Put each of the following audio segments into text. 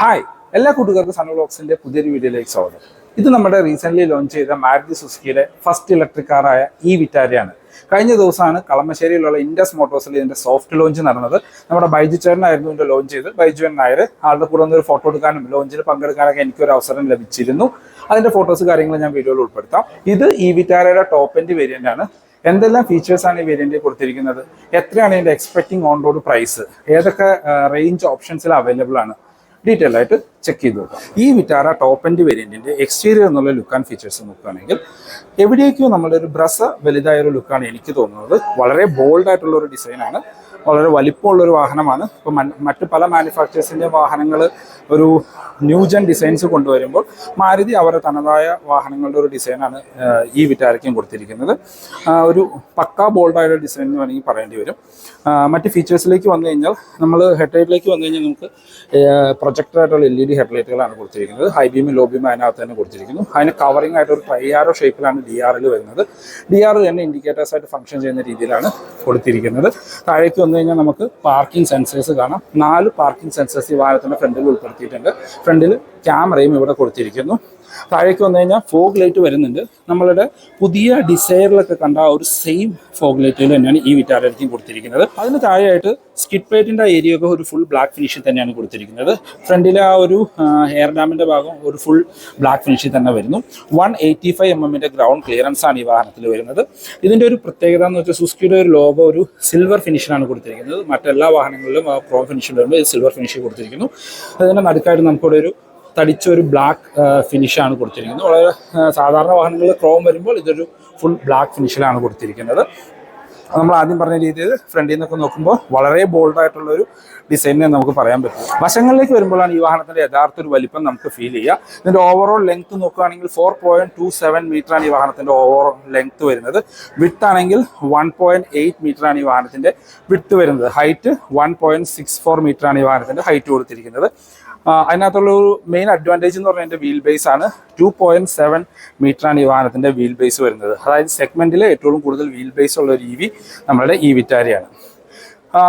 Hi എല്ലാ കൂട്ടുകാർക്കും sun ബ്ലോക്സിന്റെ പുതിയൊരു വീഡിയോയിലേക്ക് സ്വാഗതം. ഇത് നമ്മുടെ റീസെന്റ് ലോഞ്ച് ചെയ്ത മാരുതി സുസുക്കിയുടെ ഫസ്റ്റ് ഇലക്ട്രിക് കാറായ ഇ വിറ്റാരയാണ്. കഴിഞ്ഞ ദിവസമാണ് കളമശ്ശേരിയിലുള്ള ഇൻഡസ് മോട്ടോഴ്സിൽ ഇതിന്റെ സോഫ്റ്റ് ലോഞ്ച് നടന്നത്. നമ്മുടെ ബൈജു ചേട്ടനായിരുന്നു ഇതിന്റെ ലോഞ്ച് ചെയ്ത് ബൈജു നായർ ആളുടെ കൂടെ ഒന്ന് ഒരു ഫോട്ടോ എടുക്കാനും ലോഞ്ചിൽ പങ്കെടുക്കാനൊക്കെ എനിക്കൊരു അവസരം ലഭിച്ചിരുന്നു. അതിന്റെ ഫോട്ടോസ് കാര്യങ്ങൾ ഞാൻ വീഡിയോയിൽ ഉൾപ്പെടുത്താം. ഇത് ഇ വിറ്റാരയുടെ ടോപ്പ് എൻഡ് വേരിയന്റ് ആണ്. എന്തെല്ലാം ഫീച്ചേഴ്സ് ആണ് ഈ വേരിയന്റിൽ കൊടുത്തിരിക്കുന്നത്? എത്രയാണ് ഇതിന്റെ എക്സ്പെക്ടിങ് ഓൺ റോഡ് പ്രൈസ് ഏതൊക്കെ റേഞ്ച് ഓപ്ഷൻസിൽ അവൈലബിൾ ആണ്? ഡീറ്റെയിൽ ആയിട്ട് ചെക്ക് ചെയ്ത് നോക്കാം. ഈ വിറ്റാര ടോപ്പ് എൻഡ് വേരിയന്റിന്റെ എക്സ്റ്റീരിയർ എന്നുള്ള ലുക്ക് ആൻഡ് ഫീച്ചേഴ്സ് നോക്കുകയാണെങ്കിൽ എവിടേക്കും നമ്മളൊരു ബ്രസ വലുതായ ഒരു ലുക്കാണ് എനിക്ക് തോന്നുന്നത്. വളരെ ബോൾഡ് ആയിട്ടുള്ള ഒരു ഡിസൈനാണ് വളരെ വലിപ്പമുള്ള ഒരു വാഹനമാണ് ഇപ്പോൾ മറ്റ് പല മാനുഫാക്ചേഴ്സിന്റെ വാഹനങ്ങൾ ഒരു ന്യൂജൻ ഡിസൈൻസ് കൊണ്ടുവരുമ്പോൾ മാരുതി അവരുടെ തനതായ വാഹനങ്ങളുടെ ഒരു ഡിസൈനാണ് ഈ വിറ്റാരയ്ക്കും കൊടുത്തിരിക്കുന്നത്. ഒരു പക്കാ ബോൾഡായ ഡിസൈൻ എന്ന് വേണമെങ്കിൽ പറയേണ്ടി വരും. മറ്റ് ഫീച്ചേഴ്സിലേക്ക് വന്നു കഴിഞ്ഞാൽ നമ്മൾ ഹെഡ്ലൈറ്റിലേക്ക് വന്നു കഴിഞ്ഞാൽ നമുക്ക് പ്രൊജക്ടറായിട്ടുള്ള എൽ ഇ ഡി ഹെഡ്ലൈറ്റുകളാണ് കൊടുത്തിരിക്കുന്നത്. ഹൈ ബീം ലോ ബീം അതിനകത്ത് തന്നെ കൊടുത്തിരിക്കുന്നു. അതിന് കവറിംഗ് ആയിട്ട് ഒരു ട്രൈയാറോ ഷേപ്പിലാണ് ഡി ആറിൽ വരുന്നത്. ഡി ആർ തന്നെ ഇൻഡിക്കേറ്റേഴ്സ് ആയിട്ട് ഫംഗ്ഷൻ ചെയ്യുന്ന രീതിയിലാണ് കൊടുത്തിരിക്കുന്നത്. താഴേക്ക് വന്നു കഴിഞ്ഞാൽ നമുക്ക് പാർക്കിംഗ് സെൻസേഴ്സ് കാണാം. നാല് പാർക്കിംഗ് സെൻസേഴ്സ് ഈ വാഹനത്തിന്റെ ഫ്രണ്ടിൽ ഉൾപ്പെടുത്തിയിട്ടുണ്ട്. ഫ്രണ്ടിൽ ക്യാമറയും ഇവിടെ കൊടുത്തിരിക്കുന്നു. താഴേക്ക് വന്നു കഴിഞ്ഞാൽ ഫോഗ് ലൈറ്റ് വരുന്നുണ്ട്. നമ്മളുടെ പുതിയ ഡിസൈറിലൊക്കെ കണ്ട ഒരു സെയിം ഫോഗ് ലൈറ്റിൽ തന്നെയാണ് ഈ വിറ്റാരത്തിൽ കൊടുത്തിരിക്കുന്നത്. അതിന് താഴെയായിട്ട് സ്കിഡ് പ്ലേറ്റിന്റെ ഏരിയ ഒക്കെ ഒരു ഫുൾ ബ്ലാക്ക് ഫിനിഷിൽ തന്നെയാണ് കൊടുത്തിരിക്കുന്നത്. ഫ്രണ്ടിലെ ആ ഒരു എയർ ഡാമിന്റെ ഭാഗം ഒരു ഫുൾ ബ്ലാക്ക് ഫിനിഷിൽ തന്നെ വരുന്നു. വൺ എയ്റ്റി ഫൈവ് എം എമ്മിന്റെ ഗ്രൗണ്ട് ക്ലിയറൻസ് ആണ് ഈ വാഹനത്തിൽ വരുന്നത്. ഇതിന്റെ ഒരു പ്രത്യേകത എന്ന് വെച്ചാൽ സുസ്കിയുടെ ഒരു ലോഗോ ഒരു സിൽവർ ഫിനിഷിലാണ് കൊടുത്തിരിക്കുന്നത്. മറ്റെല്ലാ വാഹനങ്ങളിലും പ്രോ ഫിനിഷിൽ വരുമ്പോൾ സിൽവർ ഫിനിഷ് കൊടുത്തിരിക്കുന്നു. അതിന്റെ നടുക്കായിട്ട് നമുക്കിവിടെ ഒരു തടിച്ച ഒരു ബ്ലാക്ക് ഫിനിഷാണ് കൊടുത്തിരിക്കുന്നത്. വളരെ സാധാരണ വാഹനങ്ങളിൽ ക്രോം വരുമ്പോൾ ഇതൊരു ഫുൾ ബ്ലാക്ക് ഫിനിഷിലാണ് കൊടുത്തിരിക്കുന്നത്. നമ്മൾ ആദ്യം പറഞ്ഞ രീതിയിൽ ഫ്രണ്ടിൽ നിന്നൊക്കെ നോക്കുമ്പോൾ വളരെ ബോൾഡായിട്ടുള്ള ഒരു ഡിസൈനെ നമുക്ക് പറയാൻ പറ്റും. വശങ്ങളിലേക്ക് വരുമ്പോഴാണ് ഈ വാഹനത്തിന്റെ യഥാർത്ഥ ഒരു വലിപ്പം നമുക്ക് ഫീൽ ചെയ്യുക. ഇതിന്റെ ഓവറോൾ ലെങ്ത് നോക്കുകയാണെങ്കിൽ four point two seven metre ആണ് ഈ വാഹനത്തിന്റെ ഓവറോൾ ലെങ്ത് വരുന്നത്. വിട്ട് ആണെങ്കിൽ വൺ പോയിന്റ് എയ്റ്റ് മീറ്റർ ആണ് ഈ വാഹനത്തിന്റെ വിട്ട് വരുന്നത്. Height one point six four metre ആണ് ഈ വാഹനത്തിന്റെ ഹൈറ്റ് കൊടുത്തിരിക്കുന്നത്. അതിനകത്തുള്ള ഒരു മെയിൻ അഡ്വാന്റേജ് എന്ന് പറഞ്ഞാൽ എന്റെ വീൽ ബേസ് ആണ്. ടു പോയിന്റ് സെവൻ മീറ്റർ ആണ് ഈ വാഹനത്തിന്റെ വീൽ ബേസ് വരുന്നത്. അതായത് സെഗ്മെന്റിൽ ഏറ്റവും കൂടുതൽ വീൽ ബേസ് ഉള്ള ഒരു ഇ വി നമ്മളുടെ ഇ വിറ്റാരിയാണ് ആ,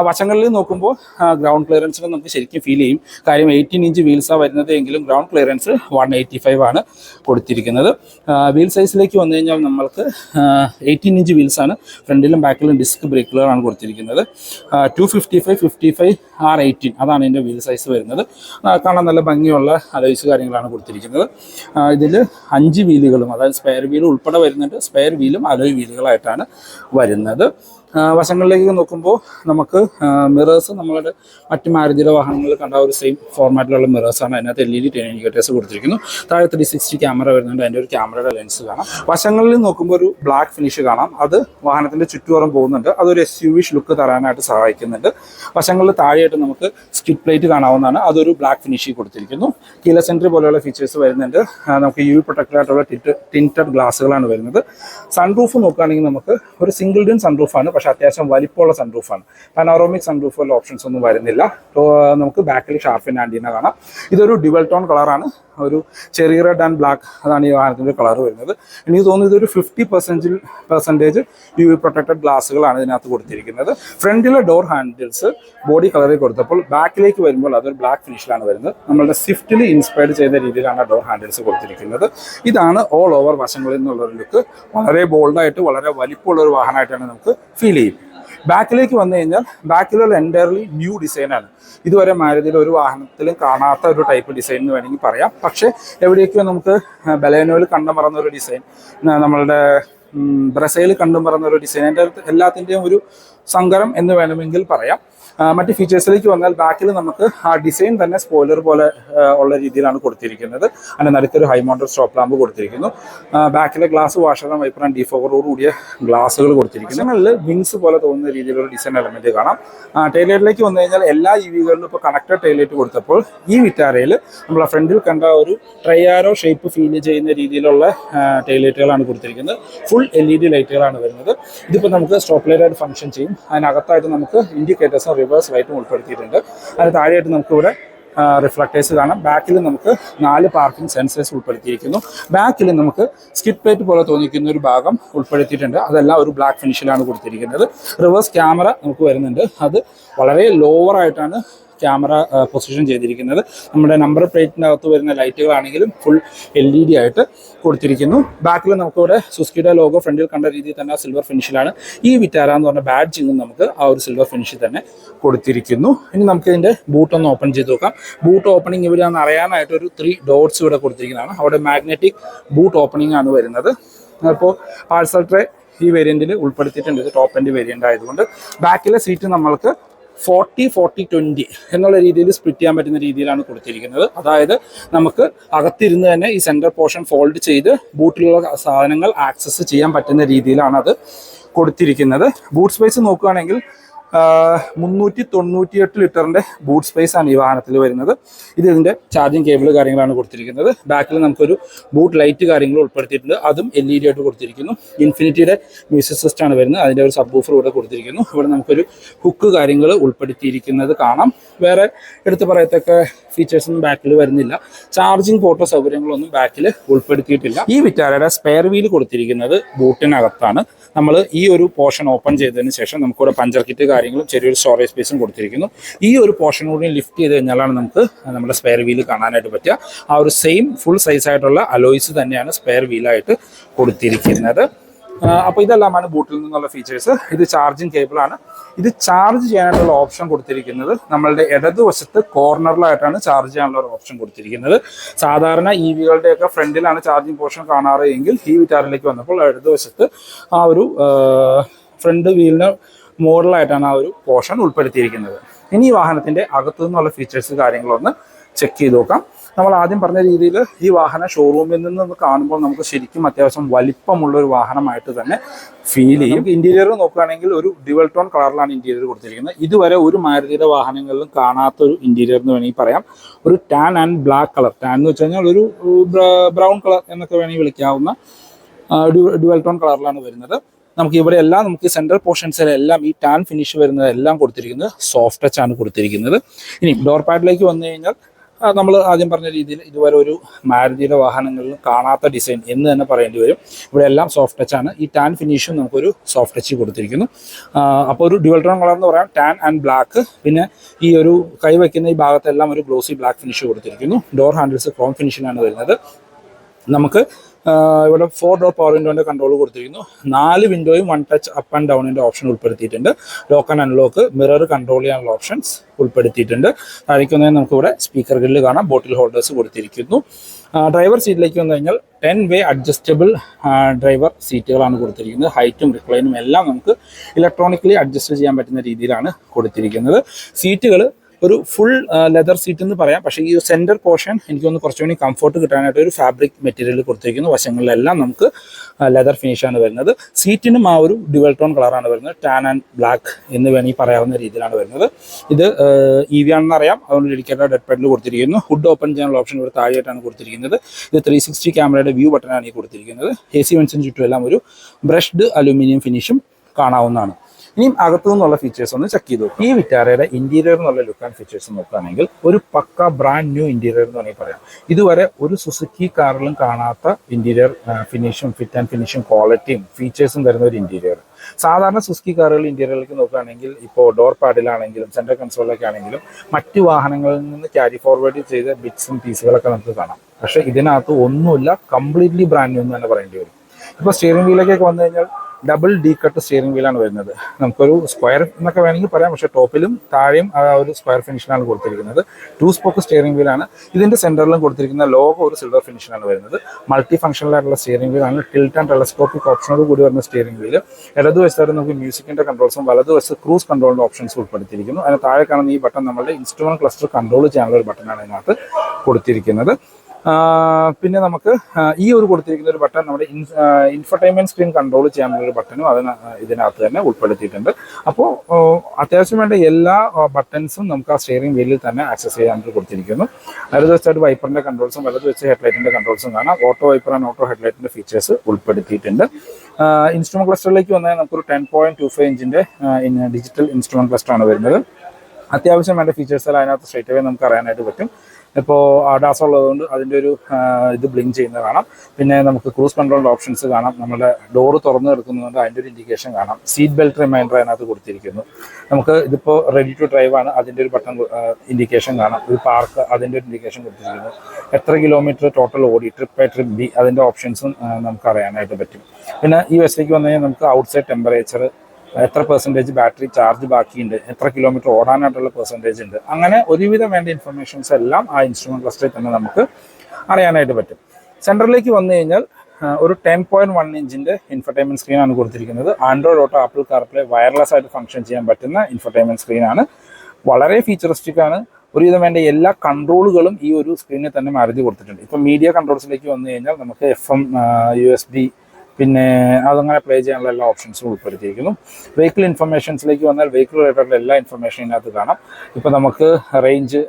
വശങ്ങളിൽ നോക്കുമ്പോൾ ഗ്രൗണ്ട് ക്ലിയറൻസിനെ നമുക്ക് ശരിക്കും ഫീൽ ചെയ്യും. കാര്യം എയ്റ്റീൻ ഇഞ്ച് വീൽസാണ് വരുന്നത് എങ്കിലും ground clearance one eighty five ആണ് കൊടുത്തിരിക്കുന്നത്. വീൽ സൈസിലേക്ക് വന്നു കഴിഞ്ഞാൽ നമ്മൾക്ക് എയ്റ്റീൻ ഇഞ്ച് വീൽസാണ് ഫ്രണ്ടിലും ബാക്കിലും ഡിസ്ക് ബ്രേക്കുകളാണ് കൊടുത്തിരിക്കുന്നത്. Two fifty five fifty five R eighteen അതാണ് ഇതിന്റെ വീൽ സൈസ് വരുന്നത്. കാണാൻ നല്ല ഭംഗിയുള്ള അലോയ്സ് കാര്യങ്ങളാണ് കൊടുത്തിരിക്കുന്നത്. ഇതിൽ അഞ്ച് വീലുകളും അതായത് സ്പെയർ വീലും ഉൾപ്പെടെ വരുന്നുണ്ട് സ്പെയർ വീലും അലോയ് വീലുകളായിട്ടാണ് വരുന്നത്. വശങ്ങളിലേക്ക് നോക്കുമ്പോൾ നമുക്ക് മിറേഴ്സ് നമ്മളുടെ മറ്റ് മാരുതിയുടെ വാഹനങ്ങളിൽ കണ്ട ഒരു സെയിം ഫോർമാറ്റിലുള്ള മിറേഴ്സാണ് അതിനകത്ത് L E D ten indicators കൊടുത്തിരിക്കുന്നു. താഴെ ത്രീ സിക്സ്റ്റി ക്യാമറ വരുന്നുണ്ട്. അതിന്റെ ഒരു ക്യാമറയുടെ ലെൻസ് കാണാം. വശങ്ങളിൽ നോക്കുമ്പോൾ ഒരു ബ്ലാക്ക് ഫിനിഷ് കാണാം. അത് വാഹനത്തിന്റെ ചുറ്റുപുറം പോകുന്നുണ്ട്. അതൊരു എസ് യു വിഷ് ലുക്ക് തരാനായിട്ട് സഹായിക്കുന്നുണ്ട്. വശങ്ങളിൽ താഴെയായിട്ട് നമുക്ക് സ്കിഡ് പ്ലേറ്റ് കാണാവുന്നതാണ്. അതൊരു ബ്ലാക്ക് ഫിനിഷിൽ കൊടുത്തിരിക്കുന്നു. കീല സെൻട്രി പോലെയുള്ള ഫീച്ചേഴ്സ് വരുന്നുണ്ട്. നമുക്ക് യു വി പ്രൊട്ടക്റ്റഡ് ആയിട്ടുള്ള ടിന്റഡ് ഗ്ലാസ്സുകളാണ് വരുന്നത്. സൺറൂഫ് നോക്കുകയാണെങ്കിൽ നമുക്ക് ഒരു സിംഗിൾ ഡിൻ സൺറൂഫാണ് പക്ഷേ അത്യാവശ്യം വലിപ്പമുള്ള സൺറൂഫാണ് പനോറോമിക് സൺറൂഫ് ഉള്ള ഓപ്ഷൻസ് ഒന്നും വരുന്നില്ല. നമുക്ക് ബാക്കിൽ ഷാർഫിൻ ആന്റീന കാണാം. ഇതൊരു ഡിവൽ ടോൺ കളറാണ് ഒരു ചെറിയ റെഡ് ആൻഡ് ബ്ലാക്ക് അതാണ് ഈ വാഹനത്തിന്റെ കളർ വരുന്നത്. എനിക്ക് തോന്നുന്നു ഇതൊരു ഫിഫ്റ്റി പെർസെന്റിൽ പെർസെന്റേജ് യു വി പ്രൊട്ടക്റ്റഡ് ഗ്ലാസ്സുകളാണ് ഇതിനകത്ത് കൊടുത്തിരിക്കുന്നത്. ഫ്രണ്ടിലെ ഡോർ ഹാൻഡിൽസ് ബോഡി കളറിൽ കൊടുത്തപ്പോൾ ബാക്കിലേക്ക് വരുമ്പോൾ അതൊരു ബ്ലാക്ക് ഫിനിഷിലാണ് വരുന്നത്. നമ്മളുടെ സ്വിഫ്റ്റിൽ ഇൻസ്പയർഡ് ചെയ്ത രീതിയിലാണ് ഡോർ ഹാൻഡിൽസ് കൊടുത്തിരിക്കുന്നത്. ഇതാണ് ഓൾ ഓവർ വശങ്ങളിൽ നിന്നുള്ള ഒരു ലുക്ക് വളരെ ബോൾഡായിട്ട് വളരെ വലിപ്പമുള്ള ഒരു വാഹനമായിട്ടാണ് നമുക്ക് ഫീൽ ചെയ്യും ബാക്കിലേക്ക് വന്നു കഴിഞ്ഞാൽ ബാക്കിലുള്ള എന്റയർലി ന്യൂ ഡിസൈനാണ് ഇതുവരെ മാരുതിയിൽ ഒരു വാഹനത്തിലും കാണാത്ത ഒരു ടൈപ്പ് ഡിസൈൻ എന്ന് വേണമെങ്കിൽ പറയാം. പക്ഷേ എവിടെയൊക്കെയോ നമുക്ക് ബലേനോയിൽ കണ്ടു മറന്ന ഒരു ഡിസൈൻ നമ്മളുടെ ബ്രസയിൽ കണ്ടു മറന്ന ഒരു ഡിസൈൻ എന്റെ എല്ലാത്തിന്റെയും ഒരു സങ്കരം എന്ന് വേണമെങ്കിൽ പറയാം. മറ്റ് ഫീച്ചേഴ്സിലേക്ക് വന്നാൽ ബാക്കിൽ നമുക്ക് ആ ഡിസൈൻ തന്നെ സ്പോയിലർ പോലെ ഉള്ള രീതിയിലാണ് കൊടുത്തിരിക്കുന്നത്. അതിന്റെ നടുക്കൊരു ഹൈ മോണ്ടർ സ്റ്റോപ്പ് ലാമ്പ് കൊടുത്തിരിക്കുന്നു. ബാക്കിലെ ഗ്ലാസ് വാഷർ വൈപ്പർ ആൻഡ് ഡിഫോവറോട് കൂടിയ ഗ്ലാസുകൾ കൊടുത്തിരിക്കുന്നു. അതിൽ വിങ്സ് പോലെ തോന്നുന്ന രീതിയിലുള്ള ഡിസൈൻ എലമെന്റ് കാണാം. ടൈലൈറ്റിലേക്ക് വന്നു കഴിഞ്ഞാൽ എല്ലാ ഇ വികളിലും ഇപ്പോൾ കണക്റ്റഡ് ടൈലൈറ്റ് കൊടുത്തപ്പോൾ ഈ വിറ്റാരയിൽ നമ്മൾ ഫ്രണ്ടിൽ കണ്ട ഒരു ട്രയാരോ ഷേപ്പ് ഫീൽ ചെയ്യുന്ന രീതിയിലുള്ള ടൈലൈറ്റുകളാണ് കൊടുത്തിരിക്കുന്നത്. ഫുൾ എൽ ഇ ഡി ലൈറ്റുകളാണ് വരുന്നത്. ഇതിപ്പോൾ നമുക്ക് സ്റ്റോപ്പ് ലൈറ്റായിട്ട് ഫംഗ്ഷൻ ചെയ്യും. അതിനകത്തായിട്ട് നമുക്ക് ഇൻഡിക്കേറ്റേഴ്സും റിവേഴ്സ് ലൈറ്റും ഉൾപ്പെടുത്തിയിട്ടുണ്ട്. അതിന് താഴെയായിട്ട് നമുക്കിവിടെ റിഫ്ലക്ടേഴ്സ് കാണാം. ബാക്കിൽ നമുക്ക് നാല് പാർക്കിംഗ് സെൻസേഴ്സ് ഉൾപ്പെടുത്തിയിരിക്കുന്നു. ബാക്കിൽ നമുക്ക് സ്കിറ്റ് പ്ലേറ്റ് പോലെ തോന്നിക്കുന്ന ഒരു ഭാഗം ഉൾപ്പെടുത്തിയിട്ടുണ്ട്. അതെല്ലാം ഒരു ബ്ലാക്ക് ഫിനിഷിലാണ് കൊടുത്തിരിക്കുന്നത്. റിവേഴ്സ് ക്യാമറ നമുക്ക് വരുന്നുണ്ട്. അത് വളരെ ലോവർ ആയിട്ടാണ് ക്യാമറ പൊസിഷൻ ചെയ്തിരിക്കുന്നത്. നമ്മുടെ നമ്പർ പ്ലേറ്റിന്റെ അകത്ത് വരുന്ന ലൈറ്റുകളാണെങ്കിലും ഫുൾ എൽ ഇ ഡി ആയിട്ട് കൊടുത്തിരിക്കുന്നു. ബാക്കിൽ നമുക്കിവിടെ സുസ്കിയുടെ ലോഗോ ഫ്രണ്ടിൽ കണ്ട രീതിയിൽ തന്നെ സിൽവർ ഫിനിഷിലാണ് ഈ വിറ്റാര എന്ന് പറഞ്ഞ ബാഡ്ജിങ്ങും നമുക്ക് ആ ഒരു സിൽവർ ഫിനിഷിൽ തന്നെ കൊടുത്തിരിക്കുന്നു. ഇനി നമുക്ക് ഇതിന്റെ ബൂട്ട് ഒന്ന് ഓപ്പൺ ചെയ്ത് നോക്കാം. ബൂട്ട് ഓപ്പണിംഗ് ഇവിടെയാണെന്ന് അറിയാനായിട്ട് ഒരു ത്രീ ഡോട്ട്സ് ഇവിടെ കൊടുത്തിരിക്കുന്നതാണ്. അവിടെ മാഗ്നറ്റിക് ബൂട്ട് ഓപ്പണിംഗ് ആണ് വരുന്നത്. അപ്പോൾ പാഴ്സൽ ട്രേ ഈ വേരിയന്റിൽ ഉൾപ്പെടുത്തിയിട്ടുണ്ട്. ഇത് ടോപ്പ് എൻഡ് വേരിയന്റ് ആയതുകൊണ്ട്. ബാക്കിലെ സീറ്റ് നമ്മൾക്ക് ഫോർട്ടി ഫോർട്ടി ട്വന്റി എന്നുള്ള രീതിയിൽ സ്പ്ലിറ്റ് ചെയ്യാൻ പറ്റുന്ന രീതിയിലാണ് കൊടുത്തിരിക്കുന്നത്. അതായത് നമുക്ക് അകത്തിരുന്ന് തന്നെ ഈ സെന്റർ പോർഷൻ ഫോൾഡ് ചെയ്ത് ബൂട്ടിലുള്ള സാധനങ്ങൾ ആക്സസ് ചെയ്യാൻ പറ്റുന്ന രീതിയിലാണ് അത് കൊടുത്തിരിക്കുന്നത്. ബൂട്ട് സ്പേസ് നോക്കുകയാണെങ്കിൽ മുന്നൂറ്റി തൊണ്ണൂറ്റി എട്ട് ബൂട്ട് സ്പേസ് ആണ് ഈ വാഹനത്തിൽ വരുന്നത്. ഇത് ഇതിന്റെ ചാർജിങ് കേബിൾ കാര്യങ്ങളാണ് കൊടുത്തിരിക്കുന്നത്. ബാക്കിൽ നമുക്കൊരു ബൂട്ട് ലൈറ്റ് കാര്യങ്ങൾ ഉൾപ്പെടുത്തിയിട്ടുണ്ട്. അതും എൽ ഇ ഡി ആയിട്ട് കൊടുത്തിരിക്കുന്നു. ഇൻഫിനിറ്റിയുടെ മ്യൂസിക് സിസ്റ്റം ആണ് വരുന്നത്. അതിന്റെ ഒരു സബ് ഇവിടെ കൊടുത്തിരിക്കുന്നു. ഇവിടെ നമുക്കൊരു ഹുക്ക് കാര്യങ്ങൾ ഉൾപ്പെടുത്തിയിരിക്കുന്നത് കാണാം. വേറെ എടുത്തു പറയത്തക്ക ഫീച്ചേഴ്സൊന്നും ബാക്കിൽ വരുന്നില്ല. ചാർജിങ് പോർട്ടോ സൗകര്യങ്ങളൊന്നും ബാക്കിൽ ഉൾപ്പെടുത്തിയിട്ടില്ല. ഈ വിറ്റാരയുടെ സ്പെയർ വീൽ കൊടുത്തിരിക്കുന്നത് ബൂട്ടിനകത്താണ് നമ്മൾ ഈ ഒരു പോർഷൻ ഓപ്പൺ ചെയ്തതിന് ശേഷം നമുക്കിവിടെ പഞ്ചർ കിറ്റ് കാര്യങ്ങളും ചെറിയൊരു സ്റ്റോറേജ് സ്പേസും കൊടുത്തിരിക്കുന്നു. ഈ ഒരു പോർഷൻ കൂടി ലിഫ്റ്റ് ചെയ്ത് കഴിഞ്ഞാലാണ് നമുക്ക് നമ്മുടെ സ്പെയർ വീൽ കാണാനായിട്ട് പറ്റുക. ആ ഒരു സെയിം ഫുൾ സൈസ് ആയിട്ടുള്ള അലോയ്സ് തന്നെയാണ് സ്പെയർ വീലായിട്ട് കൊടുത്തിരിക്കുന്നത്. അപ്പോൾ ഇതെല്ലാമാണ് ബൂട്ടിൽ നിന്നുള്ള ഫീച്ചേഴ്സ് ഇത് ചാർജിങ് കേബിളാണ് ഇത് ചാർജ് ചെയ്യാനായിട്ടുള്ള ഓപ്ഷൻ കൊടുത്തിരിക്കുന്നത് നമ്മളുടെ ഇടതുവശത്ത് കോർണറിലായിട്ടാണ് ചാർജ് ചെയ്യാനുള്ള ഒരു ഓപ്ഷൻ കൊടുത്തിരിക്കുന്നത്. സാധാരണ ഇ വികളുടെയൊക്കെ ഫ്രണ്ടിലാണ് ചാർജിങ് പോർഷൻ കാണാറ് എങ്കിൽ ഈ വിറ്റാറിലേക്ക് വന്നപ്പോൾ ഇടതുവശത്ത് ആ ഒരു ഫ്രണ്ട് വീലിന് മോഡലായിട്ടാണ് ആ ഒരു പോർഷൻ ഉൾപ്പെടുത്തിയിരിക്കുന്നത്. ഇനി ഈ വാഹനത്തിന്റെ അകത്തു നിന്നുള്ള ഫീച്ചേഴ്സ് കാര്യങ്ങളൊന്ന് ചെക്ക് ചെയ്ത് നോക്കാം. നമ്മൾ ആദ്യം പറഞ്ഞ രീതിയിൽ ഈ വാഹനം ഷോറൂമിൽ നിന്ന് കാണുമ്പോൾ നമുക്ക് ശരിക്കും അത്യാവശ്യം വലിപ്പമുള്ള ഒരു വാഹനമായിട്ട് തന്നെ ഫീൽ ചെയ്യും. ഇന്റീരിയർ നോക്കുകയാണെങ്കിൽ ഒരു ഡിവൽ ടോൺ കളറിലാണ് ഇന്റീരിയർ കൊടുത്തിരിക്കുന്നത്. ഇതുവരെ ഒരു മാരുതിയുടെ വാഹനങ്ങളിലും കാണാത്ത ഒരു ഇന്റീരിയർ എന്ന് വേണമെങ്കിൽ പറയാം. ഒരു tan and black colour tan എന്ന് വെച്ച് ഒരു ബ്രൗൺ കളർ എന്നൊക്കെ വേണമെങ്കിൽ വിളിക്കാവുന്ന ഡ്യുവൽ ടോൺ കളറിലാണ് വരുന്നത്. നമുക്ക് ഇവിടെ എല്ലാം നമുക്ക് സെൻട്രൽ പോർഷൻസിലെല്ലാം ഈ ടാൻ ഫിനിഷ് വരുന്നതെല്ലാം കൊടുത്തിരിക്കുന്നത് സോഫ്റ്റ് ടച്ച് ആണ് കൊടുത്തിരിക്കുന്നത്. ഇനി ഡോർ പാഡിലേക്ക് വന്നു കഴിഞ്ഞാൽ നമ്മൾ ആദ്യം പറഞ്ഞ രീതിയിൽ ഇതുവരെ ഒരു മാരുതിയുടെ വാഹനങ്ങളിൽ കാണാത്ത ഡിസൈൻ എന്ന് തന്നെ പറയേണ്ടി വരും. ഇവിടെ എല്ലാം സോഫ്റ്റ് ടച്ച് ആണ്. ഈ ടാൻ ഫിനിഷും നമുക്കൊരു സോഫ്റ്റ് ടച്ച് കൊടുത്തിരിക്കുന്നു. അപ്പോൾ ഒരു ഡ്യുവൽ ടോൺ കളർ എന്ന് പറയാം. ടാൻ ആൻഡ് ബ്ലാക്ക് പിന്നെ ഈ ഒരു കൈ വയ്ക്കുന്ന ഈ ഭാഗത്തെല്ലാം ഒരു ഗ്ലോസി ബ്ലാക്ക് ഫിനിഷ് കൊടുത്തിരിക്കുന്നു. ഡോർ ഹാൻഡിൽസ് ക്രോം ഫിനിഷിലാണ് വരുന്നത്. നമുക്ക് ഇവിടെ ഫോർ ഡോർ പവർ വിൻഡോന്റെ കൺട്രോൾ കൊടുത്തിരിക്കുന്നു. നാല് വിൻഡോയും വൺ ടച്ച് അപ്പ് ആൻഡ് ഡൗണിന്റെ ഓപ്ഷൻ ഉൾപ്പെടുത്തിയിട്ടുണ്ട്. Lock and unlock mirror control ചെയ്യാനുള്ള ഓപ്ഷൻസ് ഉൾപ്പെടുത്തിയിട്ടുണ്ട്. താഴേക്ക് വന്നാൽ നമുക്ക് ഇവിടെ സ്പീക്കർ ഗ്രില്ല് കാണാം. ബോട്ടിൽ ഹോൾഡേഴ്സ് കൊടുത്തിരിക്കുന്നു. ഡ്രൈവർ സീറ്റിലേക്ക് വന്നു കഴിഞ്ഞാൽ ടെൻ വേ അഡ്ജസ്റ്റബിൾ ഡ്രൈവർ സീറ്റുകളാണ് കൊടുത്തിരിക്കുന്നത്. ഹൈറ്റും റിക്ലൈനും എല്ലാം നമുക്ക് ഇലക്ട്രോണിക്കലി അഡ്ജസ്റ്റ് ചെയ്യാൻ പറ്റുന്ന രീതിയിലാണ് കൊടുത്തിരിക്കുന്നത്. സീറ്റുകൾ ഒരു ഫുൾ ലെതർ സീറ്റ് എന്ന് പറയാം. പക്ഷേ ഈ സെന്റർ പോർഷൻ എനിക്കൊന്ന് കുറച്ചുകൂടി കംഫർട്ട് കിട്ടാനായിട്ട് ഒരു ഫാബ്രിക് മെറ്റീരിയൽ കൊടുത്തിരിക്കുന്നു വശങ്ങളിലെല്ലാം നമുക്ക് ലെതർ ഫിനിഷാണ് വരുന്നത്. സീറ്റിനും ആ ഒരു ഡ്യുവൽ ടോൺ കളറാണ് വരുന്നത്. ടാൻ ആൻഡ് ബ്ലാക്ക് എന്ന് വേണമെങ്കിൽ പറയാവുന്ന രീതിയിലാണ് വരുന്നത്. ഇത് ഇ വി ആണെന്ന് അറിയാം. അതുകൊണ്ട് ഡെഡിക്കേറ്റഡ് ഡെഡ് പെഡിൽ കൊടുത്തിരിക്കുന്നു. ഹുഡ് ഓപ്പൺ ചെയ്യാനുള്ള ഓപ്ഷൻ ഇവിടെ താഴെയായിട്ടാണ് കൊടുത്തിരിക്കുന്നത്. ഇത് ത്രീ സിക്സ്റ്റി ക്യാമറയുടെ വ്യൂ ബട്ടനാണ് ഈ കൊടുത്തിരിക്കുന്നത്. എ സി വെൻസിന് ചുറ്റുമെല്ലാം ഒരു ബ്രഷ്ഡ് അലുമിനിയം ഫിനിഷും കാണാവുന്നതാണ്. ഇനിയും അകത്തു നിന്നുള്ള ഫീച്ചേഴ്സ് ഒന്ന് ചെക്ക് ചെയ്തു ഈ വിറ്റാരയുടെ ഇന്റീരിയർ എന്നുള്ള ലുക്ക് ആൻഡ് ഫീച്ചേഴ്സ് നോക്കുകയാണെങ്കിൽ ഒരു പക്ക ബ്രാൻഡ് ന്യൂ ഇന്റീരിയർ എന്ന് വേണമെങ്കിൽ പറയാം. ഇതുവരെ ഒരു സുസുക്കി കാറിലും കാണാത്ത ഇന്റീരിയർ ഫിനിഷും ഫിറ്റ് ആൻഡ് ഫിനിഷും ക്വാളിറ്റിയും ഫീച്ചേഴ്സും തരുന്ന ഒരു ഇന്റീരിയർ സാധാരണ സുസ്കി കാറുകൾ ഇന്റീരിയറിലേക്ക് നോക്കുകയാണെങ്കിൽ ഇപ്പോൾ ഡോർ പാഡിലാണെങ്കിലും സെൻട്രൽ കൺസോളിലൊക്കെ ആണെങ്കിലും മറ്റ് വാഹനങ്ങളിൽ നിന്ന് ക്യാരി ഫോർവേഡ് ചെയ്ത ബിറ്റ്സും പീസുകളൊക്കെ നമുക്ക് കാണാം. പക്ഷേ ഇതിനകത്ത് ഒന്നുമില്ല കംപ്ലീറ്റ്ലി ബ്രാൻഡ് ന്യൂ എന്ന് തന്നെ പറയേണ്ടി വരും. ഇപ്പോൾ സ്റ്റിയറിംഗ് വീലൊക്കെ വന്നു കഴിഞ്ഞാൽ ഡബിൾ ഡി കട്ട് സ്റ്റിയറിംഗ് വീലാണ് വരുന്നത്. നമുക്കൊരു സ്ക്വയർ എന്നൊക്കെ വേണമെങ്കിൽ പറയാം പക്ഷേ ടോപ്പിലും താഴെയും ആ ഒരു സ്ക്വയർ ഫിനിഷിലാണ് കൊടുത്തിരിക്കുന്നത്. ടു സ്പോക്ക് സ്റ്റിയറിംഗ് വീലാണ് ഇതിന്റെ സെന്ററിലും കൊടുത്തിരിക്കുന്ന ലോഗോ ഒരു സിൽവർ ഫിനിഷിലാണ് വരുന്നത്. മൾട്ടി ഫംഗ്ഷനിലായിട്ടുള്ള സ്റ്റിയറിംഗ് വീലാണ് ടിൽറ്റ് ആൻഡ് ടെലസ്കോപ്പിക് ഓപ്ഷനോട് കൂടി വരുന്ന സ്റ്റിയറിംഗ് വീൽ ഇടതുവശത്തായിട്ട് നമുക്ക് മ്യൂസിക്കിന്റെ കൺട്രോൾസും വലതുവശത്ത് ക്രൂസ് കൺട്രോളിന്റെ ഓപ്ഷൻസ് ഉൾപ്പെടുത്തിയിരിക്കുന്നു. അതിന് താഴെ കാണുന്ന ഈ ബട്ടൺ നമ്മുടെ ഇൻസ്ട്രുമെന്റ് ക്ലസ്റ്റർ കൺട്രോൾ ചെയ്യാനുള്ള ഒരു ബട്ടണാണ് ഇതിനകത്ത് കൊടുത്തിരിക്കുന്നത്. പിന്നെ നമുക്ക് ഈ ഒരു കൊടുത്തിരിക്കുന്ന ഒരു ബട്ടൺ നമ്മുടെ ഇൻഫർടൈൻമെന്റ് സ്ക്രീൻ കൺട്രോൾ ചെയ്യാനുള്ള ഒരു ബട്ടണും അതിന് ഇതിനകത്ത് തന്നെ ഉൾപ്പെടുത്തിയിട്ടുണ്ട്. അപ്പോൾ അത്യാവശ്യം വേണ്ട എല്ലാ ബട്ടൺസും നമുക്ക് ആ സ്റ്റിയറിംഗ് വീലിൽ തന്നെ ആക്സസ് ചെയ്യാനായിട്ട് കൊടുത്തിരിക്കുന്നു. വലത് വെച്ചായിട്ട് വൈപ്പറിന്റെ കൺട്രോൾസും വലത് വെച്ച് ഹെഡ്ലൈറ്റിന്റെ കൺട്രോൾസും കാണാം. ഓട്ടോ വൈപ്പർ ആൻഡ് ഓട്ടോ ഹെഡ്ലൈറ്റിന്റെ ഫീച്ചേഴ്സ് ഉൾപ്പെടുത്തിയിട്ടുണ്ട്. ഇൻസ്ട്രുമെന്റ് ക്ലസ്റ്ററിലേക്ക് വന്നാൽ നമുക്കൊരു ടെൻ പോയിന്റ് ടു ഫൈവ് ഇഞ്ചിന്റെ ഡിജിറ്റൽ ഇൻസ്ട്രുമെന്റ് ക്ലസ്റ്റർ ആണ് വരുന്നത്. അത്യാവശ്യം വേണ്ട ഫീച്ചേഴ്സ് എല്ലാം അതിനകത്ത് സ്ട്രേറ്റ് അവേ നമുക്ക് അറിയാനായിട്ട് പറ്റും. ഇപ്പോൾ അഡാസ് ഉള്ളതുകൊണ്ട് അതിന്റെ ഒരു ഇത് ബ്ലിങ്ക് ചെയ്യുന്നത് കാണാം. പിന്നെ നമുക്ക് ക്രൂസ് കൺട്രോളിന്റെ ഓപ്ഷൻസ് കാണാം. നമ്മുടെ ഡോറ് തുറന്നു കിടക്കുന്നതുകൊണ്ട് അതിന്റെ ഒരു ഇൻഡിക്കേഷൻ കാണാം. സീറ്റ് ബെൽറ്റ് റിമൈൻഡർ അതിനകത്ത് കൊടുത്തിരിക്കുന്നു. നമുക്ക് ഇതിപ്പോൾ റെഡി ടു ഡ്രൈവ് ആണ്. അതിന്റെ ഒരു ബട്ടൺ ഇൻഡിക്കേഷൻ കാണാം. ഒരു പാർക്ക് അതിന്റെ ഒരു ഇൻഡിക്കേഷൻ കൊടുത്തിരിക്കുന്നു. എത്ര കിലോമീറ്റർ ടോട്ടൽ ഓടി ട്രിപ്പ് ബൈ ട്രിപ്പ് ബി അതിന്റെ ഓപ്ഷൻസും നമുക്ക് അറിയാനായിട്ട് പറ്റും. പിന്നെ ഈ വശത്തേക്ക് വന്നു കഴിഞ്ഞാൽ നമുക്ക് ഔട്ട്സൈഡ് ടെമ്പറേച്ചർ എത്ര പെർസെന്റേജ് ബാറ്ററി ചാർജ് ബാക്കിയുണ്ട്? എത്ര കിലോമീറ്റർ ഓടാനായിട്ടുള്ള പെർസെന്റേജ് ഉണ്ട്? അങ്ങനെ ഒരുവിധം വേണ്ട ഇൻഫർമേഷൻസ് എല്ലാം ആ ഇൻസ്ട്രുമെന്റ് ക്ലസ്റ്ററിൽ തന്നെ നമുക്ക് അറിയാനായിട്ട് പറ്റും. സെന്ററിലേക്ക് വന്നു കഴിഞ്ഞാൽ ഒരു ടെൻ പോയിന്റ് വൺ ഇഞ്ചിന്റെ ഇൻഫർടൈൻമെന്റ് സ്ക്രീനാണ് കൊടുത്തിരിക്കുന്നത്. Android Auto Apple CarPlay wireless ആയിട്ട് ഫംഗ്ഷൻ ചെയ്യാൻ പറ്റുന്ന ഇൻഫർടൈൻമെന്റ് സ്ക്രീനാണ് വളരെ ഫീച്ചറിസ്റ്റിക് ആണ്. ഒരുവിധം വേണ്ട എല്ലാ കൺട്രോളുകളും ഈ ഒരു സ്ക്രീനിൽ തന്നെ മാരുതി കൊടുത്തിട്ടുണ്ട്. ഇപ്പം മീഡിയ കൺട്രോൾസിലേക്ക് വന്നു കഴിഞ്ഞാൽ നമുക്ക് F M U S B പിന്നെ അതങ്ങനെ പ്ലേ ചെയ്യാനുള്ള എല്ലാ ഓപ്ഷൻസും ഉൾപ്പെടുത്തിയിരിക്കുന്നു. വെഹിക്കിൾ ഇൻഫർമേഷൻസിലേക്ക് വന്നാൽ വെഹിക്കിൾ റിലേറ്റഡ് എല്ലാ ഇൻഫർമേഷനും ഇതിനകത്ത് കാണാം. ഇപ്പോൾ നമുക്ക് റേഞ്ച്